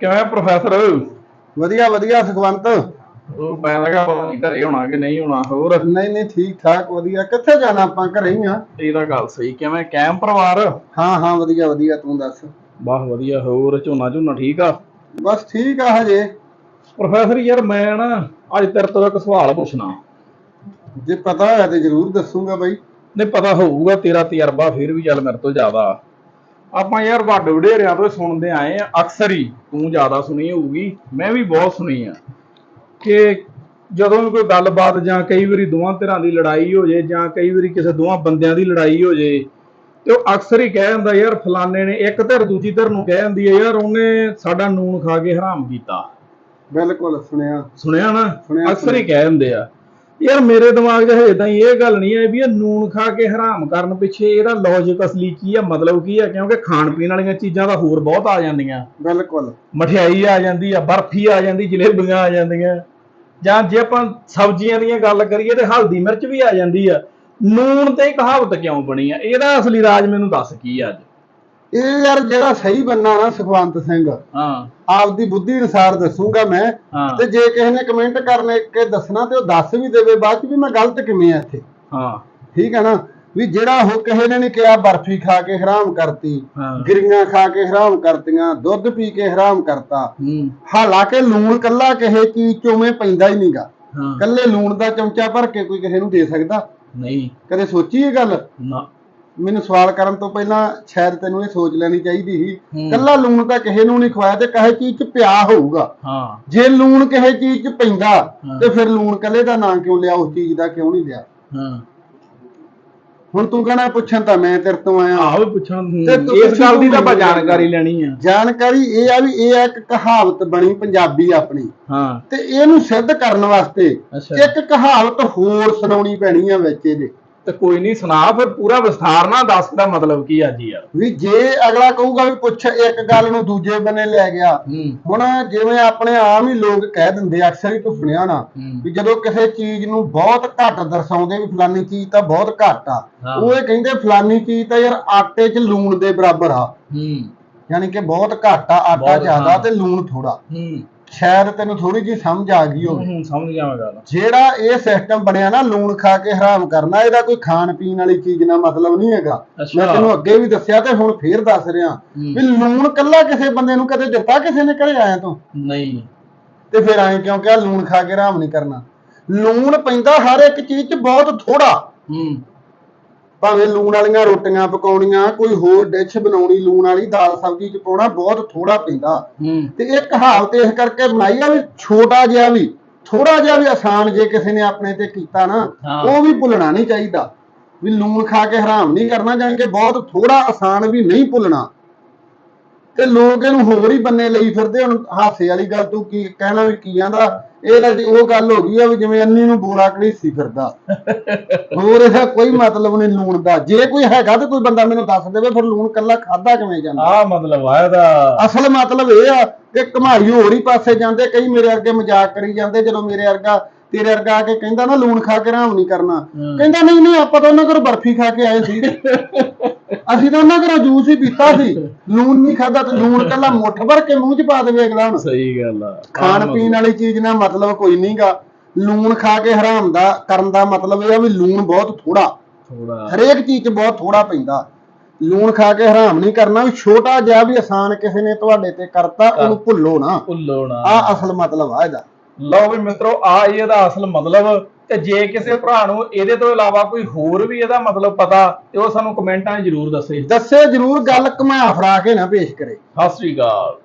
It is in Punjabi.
ਕਿਵੇਂ ਪ੍ਰੋਫੈਸਰ? ਵਧੀਆ ਵਧੀਆ ਸੁਖਵੰਤ। ਉਹ ਮੈਂ ਲਗਾ ਪਤਾ ਨਹੀਂ ਘਰੇ ਹੋਣਾ ਕਿ ਨਹੀਂ ਹੋਣਾ ਹੋਰ? ਨਹੀਂ ਨਹੀਂ ਠੀਕ ਠਾਕ ਵਧੀਆ। ਕਿੱਥੇ ਜਾਣਾ ਆਪਾਂ? ਘਰੇ ਹੀ ਆ। ਇਹ ਤਾਂ ਗੱਲ ਸਹੀ ਕਿਵੇਂ? ਕੈਮ ਪਰਿਵਾਰ? ਹਾਂ ਹਾਂ ਵਧੀਆ ਵਧੀਆ ਤੂੰ ਦੱਸ? ਬਾਹ ਵਧੀਆ ਹੋਰ ਝੋਨਾ ਝੋਨਾ ਠੀਕ ਆ? ਬਸ ਠੀਕ ਆ ਹਜੇ। ਪ੍ਰੋਫੈਸਰ ਯਾਰ ਮੈਂ ਨਾ ਅੱਜ ਤੇਰੇ ਤੋਂ ਇੱਕ ਸਵਾਲ ਪੁੱਛਣਾ। ਜੇ ਪਤਾ ਹੋਇਆ ਤੇ ਜ਼ਰੂਰ ਦੱਸੂਗਾ ਬਾਈ। ਨਹੀਂ ਪਤਾ ਹੋਊਗਾ ਤੇਰਾ ਤਜਰਬਾ ਫਿਰ ਵੀ ਚੱਲ ਮੇਰੇ ਤੋਂ ਜ਼ਿਆਦਾ। ਆਪਾਂ ਯਾਰ ਵੱਡ ਵਡੇਰਿਆਂ ਤੋਂ ਸੁਣਦੇ ਆਏ ਆ ਅਕਸਰ ਹੀ ਤੂੰ ਜ਼ਿਆਦਾ ਸੁਣੀ ਹੋਊਗੀ ਮੈਂ ਵੀ ਬਹੁਤ ਸੁਣੀ ਆ। ਕਿ ਜਦੋਂ ਵੀ ਕੋਈ ਗੱਲਬਾਤ ਜਾਂ ਕਈ ਵਾਰੀ ਦੋਵਾਂ ਧਿਰਾਂ ਦੀ ਲੜਾਈ ਹੋ ਜੇ ਜਾਂ ਕਈ ਵਾਰੀ ਕਿਸੇ ਦੋਵਾਂ ਬੰਦਿਆਂ ਦੀ ਲੜਾਈ ਹੋ ਜੇ ਤੇ ਉਹ ਅਕਸਰ ਹੀ ਕਹਿ ਦਿੰਦਾ ਯਾਰ ਫਲਾਣੇ ਨੇ ਇੱਕ ਧਿਰ ਦੂਜੀ ਧਿਰ ਨੂੰ ਕਹਿ ਦਿੰਦੀ ਹੈ ਯਾਰ ਉਹਨੇ ਸਾਡਾ ਨੂਨ ਖਾ ਕੇ ਹਰਾਮ ਕੀਤਾ। ਬਿਲਕੁਲ ਸੁਣਿਆ। ਸੁਣਿਆ ਨਾ? ਅਕਸਰ ਹੀ ਕਹਿ ਦਿੰਦੇ ਆ। ਯਾਰ ਮੇਰੇ ਦਿਮਾਗ 'ਚ ਹਜੇ ਤਾਈਂ ਇਹ ਗੱਲ ਨਹੀਂ ਆਈ ਵੀ ਇਹ ਨੂਨ ਖਾ ਕੇ ਹਰਾਮ ਕਰਨ ਪਿੱਛੇ ਇਹਦਾ ਲੌਜੀਕ ਅਸਲੀ ਕੀ ਆ ਮਤਲਬ ਕੀ ਆ? ਕਿਉਂਕਿ ਖਾਣ ਪੀਣ ਵਾਲੀਆਂ ਚੀਜ਼ਾਂ ਤਾਂ ਹੋਰ ਬਹੁਤ ਆ ਜਾਂਦੀਆਂ। ਬਿਲਕੁਲ। ਮਠਿਆਈ ਆ ਜਾਂਦੀ ਆ ਬਰਫੀ ਆ ਜਾਂਦੀ ਜਲੇਬੀਆਂ ਆ ਜਾਂਦੀਆਂ। ਜਾਂ ਜੇ ਆਪਾਂ ਸਬਜ਼ੀਆਂ ਦੀਆਂ ਗੱਲ ਕਰੀਏ ਤੇ ਹਲਦੀ ਮਿਰਚ ਵੀ ਆ ਜਾਂਦੀ ਆ। ਨੂਨ ਤੇ ਕਹਾਵਤ ਕਿਉਂ ਬਣੀ ਆ? ਇਹਦਾ ਅਸਲੀ ਰਾਜ ਮੈਨੂੰ ਦੱਸ ਕੀ ਆ ਅੱਜ? ਇਹ ਯਾਰ ਜਿਹੜਾ ਸਹੀ ਬੰਨਾ ਨਾ ਸੁਖਵੰਤ ਸਿੰਘ ਹਾਂ। ਆਪਦੀ ਬੁੱਧੀ ਅਨੁਸਾਰ ਦੱਸੂਗਾ ਮੈਂ। ਹਾਂ। ਤੇ ਜੇ ਕਿਸੇ ਨੇ ਕਮੈਂਟ ਕਰਨੇ ਕੇ ਦੱਸਣਾ ਤੇ ਉਹ ਦੱਸ ਵੀ ਦੇਵੇ ਬਾਅਦ ਚ ਵੀ ਮੈਂ ਗਲਤ ਕਿਵੇਂ ਆ ਇੱਥੇ। ਹਾਂ। ਠੀਕ ਹੈ ਨਾ? ਵੀ ਜਿਹੜਾ ਉਹ ਕਿਸੇ ਨੇ ਨਹੀਂ ਕਿਹਾ ਬਰਫੀ ਖਾ ਕੇ ਹਰਾਮ ਕਰਤੀ ਹਾਂ। ਗਿਰੀਆਂ ਖਾ ਕੇ ਹਰਾਮ ਕਰਤੀਆਂ ਦੁੱਧ ਪੀ ਕੇ ਹਰਾਮ ਕਰਤਾ। ਹੂੰ। ਹਾਲਾਂਕਿ ਲੂਣ ਕੱਲਾ ਕਿਸੇ ਚੀਜ਼ ਚੋਂ ਉਵੇਂ ਪੈਂਦਾ ਹੀ ਨਹੀਂਗਾ ਹਾਂ। ਕੱਲੇ ਲੂਣ ਦਾ ਚਮਚਾ ਭਰ ਕੇ ਕੋਈ ਕਿਸੇ ਨੂੰ ਦੇ ਸਕਦਾ? ਨਹੀਂ। ਕਦੇ ਸੋਚੀ ਇਹ ਗੱਲ? ਨਾ। ਮੈਨੂੰ ਸਵਾਲ ਕਰਨ ਤੋਂ ਪਹਿਲਾਂ ਸ਼ਾਇਦ ਤੈਨੂੰ ਇਹ ਸੋਚ ਲੈਣੀ ਚਾਹੀਦੀ ਸੀ। ਕੱਲਾ ਲੂਣ ਤਾਂ ਕਿਸੇ ਨੂੰ ਨਹੀਂ ਖਵਾਇਆ ਤੇ ਕਹੇ ਚੀਜ਼ 'ਚ ਪਿਆ ਹੋਊਗਾ। ਹਾਂ। ਜੇ ਲੂਣ ਕਿਸੇ ਚੀਜ਼ 'ਚ ਪੈਂਦਾ। ਤੇ ਫਿਰ ਲੂਣ ਕੱਲੇ ਦਾ ਨਾਂ ਕਿਉਂ ਲਿਆ ਉਸ ਚੀਜ਼ ਦਾ ਕਿਉਂ ਨਹੀਂ ਲਿਆ? ਹਾਂ। ਹੁਣ ਤੂੰ ਕਹਣਾ ਪੁੱਛਣ ਤਾਂ ਮੈਂ ਤੇਰੇ ਤੋਂ ਆਇਆ। ਆਹੋ ਪੁੱਛਾਂ। ਇਸ ਗੱਲ ਦੀ ਤਾਂ ਆਪਾਂ ਜਾਣਕਾਰੀ ਲੈਣੀ ਆ। ਜਾਣਕਾਰੀ ਇਹ ਆ ਵੀ ਇਹ ਆ ਇੱਕ ਕਹਾਵਤ ਬਣੀ ਪੰਜਾਬੀ ਆਪਣੀ। ਹਾਂ। ਤੇ ਇਹਨੂੰ ਸਿੱਧ ਕਰਨ ਵਾਸਤੇ ਇੱਕ ਕਹਾਵਤ ਹੋਰ ਸੁਣਾਉਣੀ ਪੈਣੀ ਆ ਵਿੱਚ ਇਹਦੇ। ਤੇ ਕੋਈ ਨਹੀਂ ਸੁਣਾ ਫਿਰ ਪੂਰਾ ਵਿਸਥਾਰ ਨਾਲ ਦੱਸ ਦਾ ਮਤਲਬ ਕੀ ਆ ਜੀ ਯਾਰ। ਵੀ ਜੇ ਅਗਲਾ ਕਹੂਗਾ ਵੀ ਪੁੱਛ ਇੱਕ ਗੱਲ ਨੂੰ ਦੂਜੇ ਬੰਨੇ ਲੈ ਗਿਆ। ਹੁਣ ਜਿਵੇਂ ਆਪਣੇ ਆਮ ਹੀ ਲੋਕ ਕਹਿ ਦਿੰਦੇ ਅਕਸਰ ਹੀ ਸੁਣਿਆ ਨਾ ਵੀ ਜਦੋਂ ਕਿਸੇ ਚੀਜ਼ ਨੂੰ ਬਹੁਤ ਘੱਟ ਦਰਸਾਉਂਦੇ ਵੀ ਫਲਾਨੀ ਚੀਜ਼ ਤਾਂ ਬਹੁਤ ਘੱਟ ਆ। ਉਹ ਇਹ ਕਹਿੰਦੇ ਫਲਾਨੀ ਚੀਜ਼ ਤਾਂ ਯਾਰ ਆਟੇ 'ਚ ਲੂਣ ਦੇ ਬਰਾਬਰ ਆ। ਹੂੰ। ਯਾਨੀ ਕਿ ਬਹੁਤ ਘੱਟ ਆ ਆਟਾ ਜ਼ਿਆਦਾ। ਤੇ ਲੂਣ ਥੋੜਾ ਹੂੰ। ਸ਼ਾਇਦ ਤੈਨੂੰ ਥੋੜੀ ਜੀ ਸਮਝ ਆ ਗਈ ਹੋਵੇ। ਹੂੰ ਸਮਝ ਗਿਆ ਮੈਂ ਗੱਲ ਜਿਹੜਾ ਇਹ ਸਿਸਟਮ ਬਣਿਆ ਨਾ ਲੂਣ ਖਾ ਕੇ ਹਰਾਮ ਕਰਨਾ ਇਹਦਾ ਕੋਈ ਖਾਣ ਪੀਣ ਵਾਲੀ ਚੀਜ਼ ਨਾਲ ਮਤਲਬ ਨਹੀਂ ਹੈਗਾ। ਅੱਛਾ। ਮੈਂ ਤੈਨੂੰ ਅੱਗੇ ਵੀ ਦੱਸਿਆ ਤੇ ਹੁਣ ਫੇਰ ਦੱਸ ਰਿਹਾ। ਵੀ ਲੂਣ ਕੱਲਾ ਕਿਸੇ ਬੰਦੇ ਨੂੰ ਕਦੇ ਦਿੱਤਾ ਕਿਸੇ ਨੇ ਘਰੇ ਆਇਆ ਤੋਂ? ਨਹੀਂ। ਤੇ ਫਿਰ ਐਂ ਕਿਉਂ ਕਿਹਾ ਲੂਣ ਖਾ ਕੇ ਹਰਾਮ ਨਹੀਂ ਕਰਨਾ? ਲੂਣ ਪੈਂਦਾ ਹਰ ਇੱਕ ਚੀਜ਼ 'ਚ ਬਹੁਤ ਥੋੜਾ ਹੂੰ। ਭਾਵੇਂ ਲੂਣ ਵਾਲੀਆਂ ਰੋਟੀਆਂ ਪਕਾਉਣੀਆਂ ਕੋਈ ਹੋਰ ਡਿਸ਼ ਬਣਾਉਣੀ ਲੂਣ ਵਾਲੀ ਦਾਲ ਸਬਜ਼ੀ 'ਚ ਪਾਉਣਾ ਬਹੁਤ ਥੋੜਾ ਪੈਂਦਾ। ਤੇ ਇਹ ਕਹਾਵਤ ਇਸ ਕਰਕੇ ਬਣਾਈ ਆ ਵੀ ਛੋਟਾ ਜਿਹਾ ਵੀ ਥੋੜਾ ਜਿਹਾ ਵੀ ਆਸਾਨ ਜੇ ਕਿਸੇ ਨੇ ਆਪਣੇ ਤੇ ਕੀਤਾ ਨਾ। ਉਹ ਵੀ ਭੁੱਲਣਾ ਨਹੀਂ ਚਾਹੀਦਾ। ਵੀ ਲੂਣ ਖਾ ਕੇ ਹਰਾਮ ਨਹੀਂ ਕਰਨਾ ਜਾਣ ਕੇ ਬਹੁਤ ਥੋੜਾ ਆਸਾਨ ਵੀ ਨਹੀਂ ਭੁੱਲਣਾ। ਤੇ ਲੋਕ ਇਹਨੂੰ ਹੋਰ ਹੀ ਬੰਨੇ ਲਈ ਫਿਰਦੇ ਹੁਣ ਹਾਸੇ ਵਾਲੀ ਗੱਲ ਤੂੰ ਕੀ ਕਹਿਣਾ ਵੀ ਕੀ ਆਂਦਾ? ਇਹ ਤਾਂ ਉਹ ਗੱਲ ਹੋ ਗਈ ਆ ਵੀ ਜਿਵੇਂ ਅੰਨੀ ਨੂੰ ਬੋਰਾ ਘੜੀਸੀ ਫਿਰਦਾ। ਹੋਰ ਇਹਦਾ ਕੋਈ ਮਤਲਬ ਨਹੀਂ ਲੂਣ ਦਾ। ਜੇ ਕੋਈ ਹੈਗਾ ਤੇ ਕੋਈ ਬੰਦਾ ਮੈਨੂੰ ਦੱਸ ਦੇਵੇ ਫਿਰ ਲੂਣ ਕੱਲਾ ਖਾਦਾ ਕਿਵੇਂ ਜਾਂਦਾ? ਆ ਮਤਲਬ ਆ ਇਹਦਾ। ਅਸਲ ਮਤਲਬ ਇਹ ਆ ਕਿ ਕਮਾਈ ਹੋਰ ਹੀ ਪਾਸੇ ਜਾਂਦੇ ਕਈ ਮੇਰੇ ਅੱਗੇ ਮਜ਼ਾਕ ਕਰੀ ਜਾਂਦੇ ਜਦੋਂ ਮੇਰੇ ਵਰਗਾ ਤੇਰੇ ਵਰਗਾ ਆ ਕੇ ਕਹਿੰਦਾ ਨਾ ਲੂਣ ਖਾ ਕੇ ਆਰਾਮ ਨਹੀਂ ਕਰਨਾ। ਕਹਿੰਦਾ ਨਹੀਂ ਨਹੀਂ ਆਪਾਂ ਤਾਂ ਉਹਨਾਂ ਘਰੋਂ ਬਰਫੀ ਖਾ ਕੇ ਆਏ ਸੀ। ਅਸੀਂ ਤਾਂ ਉਹਨਾਂ ਘਰੋਂ ਜੂਸ ਹੀ ਪੀਤਾ ਸੀ। ਲੂਣ ਨਹੀਂ ਖਾਦਾ ਤੇ ਲੂਣ ਕੱਲਾ ਮੁੱਠ ਭਰ ਕੇ ਮੂੰਹ 'ਚ ਪਾ ਦੇਵੇ ਅਗਲਾ ਹੁਣ। ਸਹੀ ਗੱਲ ਆ। ਖਾਣ ਪੀਣ ਵਾਲੀ ਚੀਜ਼ ਨਾਲ ਮਤਲਬ ਕੋਈ ਨਹੀਂਗਾ ਲੂਣ ਖਾ ਕੇ ਹਰਾਮ ਦਾ ਕਰਨ ਦਾ ਮਤਲਬ ਇਹ ਆ ਵੀ ਲੂਣ ਬਹੁਤ ਥੋੜਾ ਥੋੜਾ ਹਰੇਕ ਚੀਜ਼ 'ਚ ਬਹੁਤ ਥੋੜਾ ਪੈਂਦਾ। ਲੂਣ ਖਾ ਕੇ ਹਰਾਮ ਨਹੀਂ ਕਰਨਾ ਵੀ ਛੋਟਾ ਜਿਹਾ ਵੀ ਆਸਾਨ ਕਿਸੇ ਨੇ ਤੁਹਾਡੇ ਤੇ ਕਰਤਾ ਉਹਨੂੰ ਭੁੱਲੋ ਨਾ। ਭੁੱਲੋ ਆ ਨਾ ਅਸਲ ਮਤਲਬ ਆ ਇਹਦਾ। ਲਓ ਵੀ ਮਿੱਤਰੋ ਆ ਇਹਦਾ ਅਸਲ ਮਤਲਬ ਤੇ ਜੇ ਕਿਸੇ ਭਰਾ ਨੂੰ ਇਹਦੇ ਤੋਂ ਇਲਾਵਾ ਕੋਈ ਹੋਰ ਵੀ ਇਹਦਾ ਮਤਲਬ ਪਤਾ ਤੇ ਉਹ ਸਾਨੂੰ ਕਮੈਂਟਾਂ 'ਚ ਜ਼ਰੂਰ ਦੱਸੇ। ਦੱਸੇ ਜਰੂਰ ਗੱਲ ਘੁਮਾ ਫਰਾ ਕੇ ਨਾ ਪੇਸ਼ ਕਰੇ। ਸਤਿ ਸ੍ਰੀ ਅਕਾਲ।